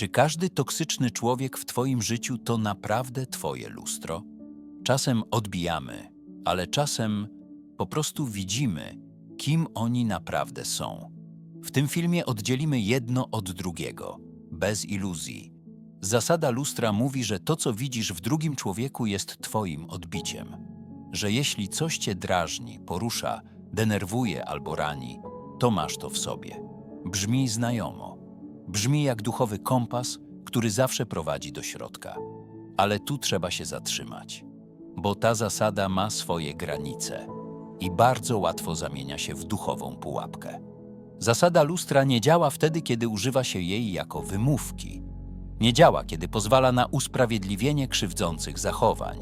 Czy każdy toksyczny człowiek w Twoim życiu to naprawdę Twoje lustro? Czasem odbijamy, ale czasem po prostu widzimy, kim oni naprawdę są. W tym filmie oddzielimy jedno od drugiego, bez iluzji. Zasada lustra mówi, że to, co widzisz w drugim człowieku, jest Twoim odbiciem. Że jeśli coś Cię drażni, porusza, denerwuje albo rani, to masz to w sobie. Brzmi znajomo. Brzmi jak duchowy kompas, który zawsze prowadzi do środka. Ale tu trzeba się zatrzymać, bo ta zasada ma swoje granice i bardzo łatwo zamienia się w duchową pułapkę. Zasada lustra nie działa wtedy, kiedy używa się jej jako wymówki. Nie działa, kiedy pozwala na usprawiedliwienie krzywdzących zachowań.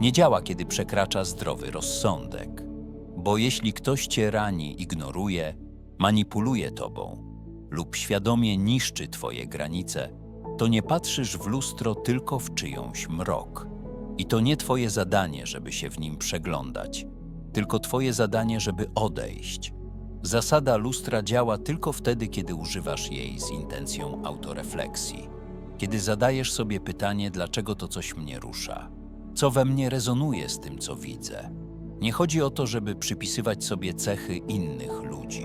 Nie działa, kiedy przekracza zdrowy rozsądek. Bo jeśli ktoś cię rani, ignoruje, manipuluje tobą lub świadomie niszczy twoje granice, to nie patrzysz w lustro tylko w czyjąś mrok. I to nie twoje zadanie, żeby się w nim przeglądać, tylko twoje zadanie, żeby odejść. Zasada lustra działa tylko wtedy, kiedy używasz jej z intencją autorefleksji. Kiedy zadajesz sobie pytanie, dlaczego to coś mnie rusza, co we mnie rezonuje z tym, co widzę. Nie chodzi o to, żeby przypisywać sobie cechy innych ludzi.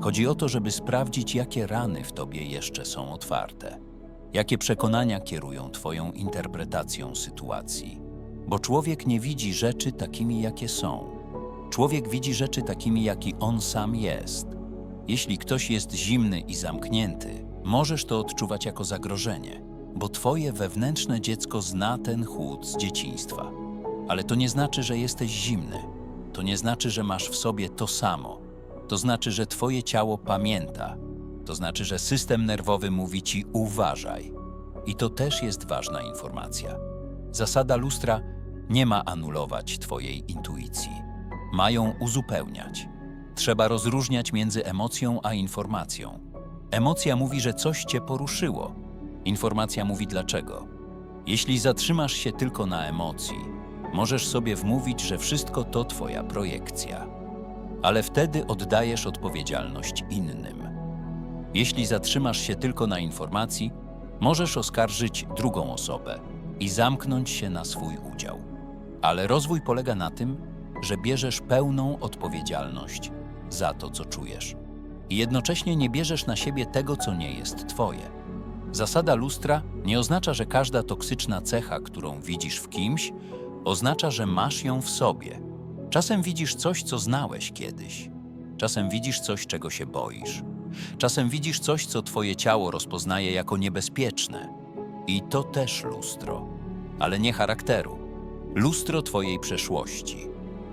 Chodzi o to, żeby sprawdzić, jakie rany w tobie jeszcze są otwarte, jakie przekonania kierują twoją interpretacją sytuacji. Bo człowiek nie widzi rzeczy takimi, jakie są. Człowiek widzi rzeczy takimi, jaki on sam jest. Jeśli ktoś jest zimny i zamknięty, możesz to odczuwać jako zagrożenie, bo twoje wewnętrzne dziecko zna ten chłód z dzieciństwa. Ale to nie znaczy, że jesteś zimny. To nie znaczy, że masz w sobie to samo. To znaczy, że twoje ciało pamięta. To znaczy, że system nerwowy mówi ci uważaj. I to też jest ważna informacja. Zasada lustra nie ma anulować twojej intuicji. Mają uzupełniać. Trzeba rozróżniać między emocją a informacją. Emocja mówi, że coś cię poruszyło. Informacja mówi dlaczego. Jeśli zatrzymasz się tylko na emocji, możesz sobie wmówić, że wszystko to twoja projekcja. Ale wtedy oddajesz odpowiedzialność innym. Jeśli zatrzymasz się tylko na informacji, możesz oskarżyć drugą osobę i zamknąć się na swój udział. Ale rozwój polega na tym, że bierzesz pełną odpowiedzialność za to, co czujesz. I jednocześnie nie bierzesz na siebie tego, co nie jest Twoje. Zasada lustra nie oznacza, że każda toksyczna cecha, którą widzisz w kimś, oznacza, że masz ją w sobie. Czasem widzisz coś, co znałeś kiedyś. Czasem widzisz coś, czego się boisz. Czasem widzisz coś, co Twoje ciało rozpoznaje jako niebezpieczne. I to też lustro, ale nie charakteru. Lustro Twojej przeszłości,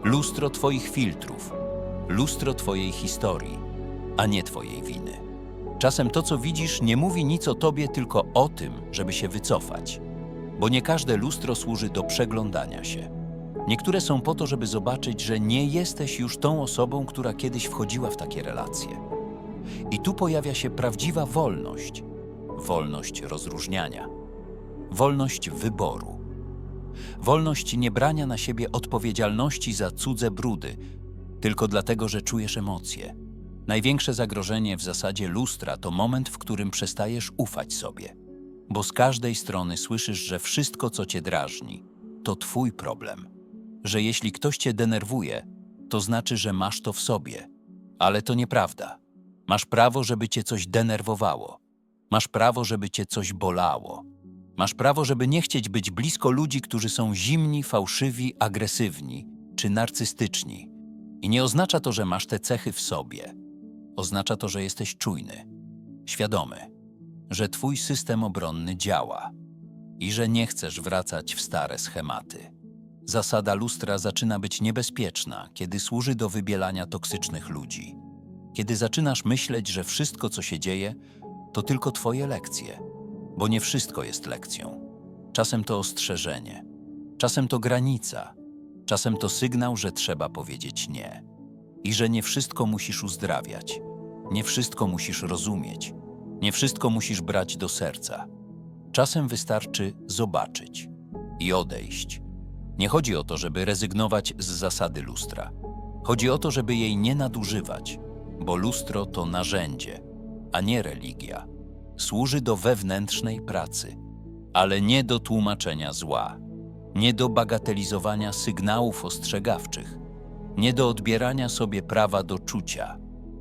lustro Twoich filtrów, lustro Twojej historii, a nie Twojej winy. Czasem to, co widzisz, nie mówi nic o Tobie, tylko o tym, żeby się wycofać, bo nie każde lustro służy do przeglądania się. Niektóre są po to, żeby zobaczyć, że nie jesteś już tą osobą, która kiedyś wchodziła w takie relacje. I tu pojawia się prawdziwa wolność wolność rozróżniania, wolność wyboru, wolność nie brania na siebie odpowiedzialności za cudze brudy, tylko dlatego, że czujesz emocje. Największe zagrożenie w zasadzie lustra to moment, w którym przestajesz ufać sobie, bo z każdej strony słyszysz, że wszystko, co cię drażni, to twój problem. Że jeśli ktoś cię denerwuje, to znaczy, że masz to w sobie. Ale to nieprawda. Masz prawo, żeby cię coś denerwowało. Masz prawo, żeby cię coś bolało. Masz prawo, żeby nie chcieć być blisko ludzi, którzy są zimni, fałszywi, agresywni czy narcystyczni. I nie oznacza to, że masz te cechy w sobie. Oznacza to, że jesteś czujny, świadomy, że twój system obronny działa i że nie chcesz wracać w stare schematy. Zasada lustra zaczyna być niebezpieczna, kiedy służy do wybielania toksycznych ludzi. Kiedy zaczynasz myśleć, że wszystko, co się dzieje, to tylko Twoje lekcje, bo nie wszystko jest lekcją. Czasem to ostrzeżenie, czasem to granica, czasem to sygnał, że trzeba powiedzieć nie i że nie wszystko musisz uzdrawiać, nie wszystko musisz rozumieć, nie wszystko musisz brać do serca. Czasem wystarczy zobaczyć i odejść. Nie chodzi o to, żeby rezygnować z zasady lustra. Chodzi o to, żeby jej nie nadużywać, bo lustro to narzędzie, a nie religia. służy do wewnętrznej pracy, ale nie do tłumaczenia zła, nie do bagatelizowania sygnałów ostrzegawczych, nie do odbierania sobie prawa do czucia.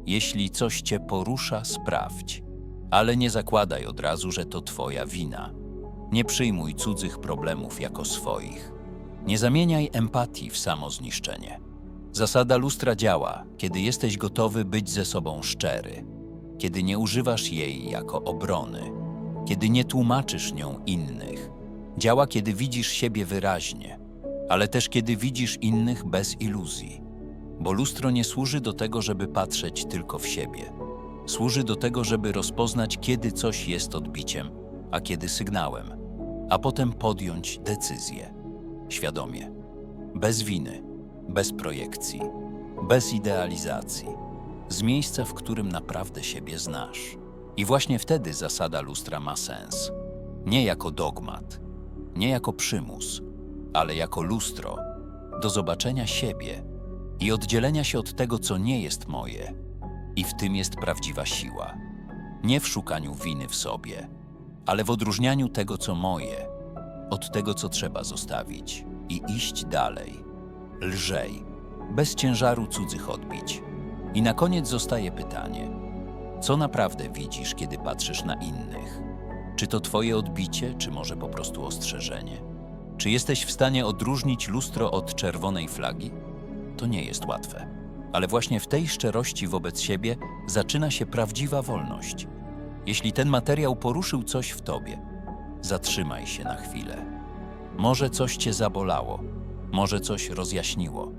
Jeśli coś cię porusza, sprawdź, ale nie zakładaj od razu, że to twoja wina. Nie przyjmuj cudzych problemów jako swoich. Nie zamieniaj empatii w samozniszczenie. Zasada lustra działa, kiedy jesteś gotowy być ze sobą szczery, kiedy nie używasz jej jako obrony, kiedy nie tłumaczysz nią innych. Działa, kiedy widzisz siebie wyraźnie, ale też kiedy widzisz innych bez iluzji. Bo lustro nie służy do tego, żeby patrzeć tylko w siebie. Służy do tego, żeby rozpoznać, kiedy coś jest odbiciem, a kiedy sygnałem, a potem podjąć decyzję. Świadomie. Bez winy, bez projekcji, bez idealizacji. Z miejsca, w którym naprawdę siebie znasz. I właśnie wtedy zasada lustra ma sens. Nie jako dogmat, nie jako przymus, ale jako lustro do zobaczenia siebie i oddzielenia się od tego, co nie jest moje. I w tym jest prawdziwa siła. Nie w szukaniu winy w sobie, ale w odróżnianiu tego, co moje, od tego, co trzeba zostawić i iść dalej. Lżej, bez ciężaru cudzych odbić. I na koniec zostaje pytanie: co naprawdę widzisz, kiedy patrzysz na innych? Czy to Twoje odbicie, czy może po prostu ostrzeżenie? Czy jesteś w stanie odróżnić lustro od czerwonej flagi? To nie jest łatwe. Ale właśnie w tej szczerości wobec siebie zaczyna się prawdziwa wolność. Jeśli ten materiał poruszył coś w tobie, zatrzymaj się na chwilę. Może coś cię zabolało, może coś rozjaśniło,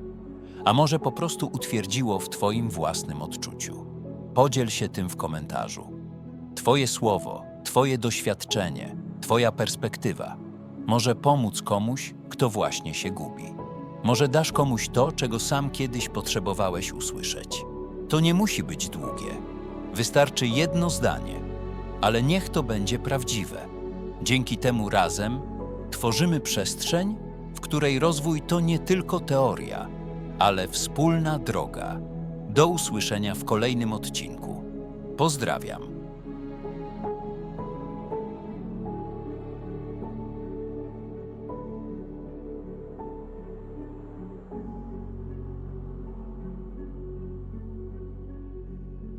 a może po prostu utwierdziło w twoim własnym odczuciu. Podziel się tym w komentarzu. Twoje słowo, Twoje doświadczenie, Twoja perspektywa może pomóc komuś, kto właśnie się gubi. Może dasz komuś to, czego sam kiedyś potrzebowałeś usłyszeć. To nie musi być długie. Wystarczy jedno zdanie, ale niech to będzie prawdziwe. Dzięki temu razem tworzymy przestrzeń, w której rozwój to nie tylko teoria, ale wspólna droga. Do usłyszenia w kolejnym odcinku. Pozdrawiam.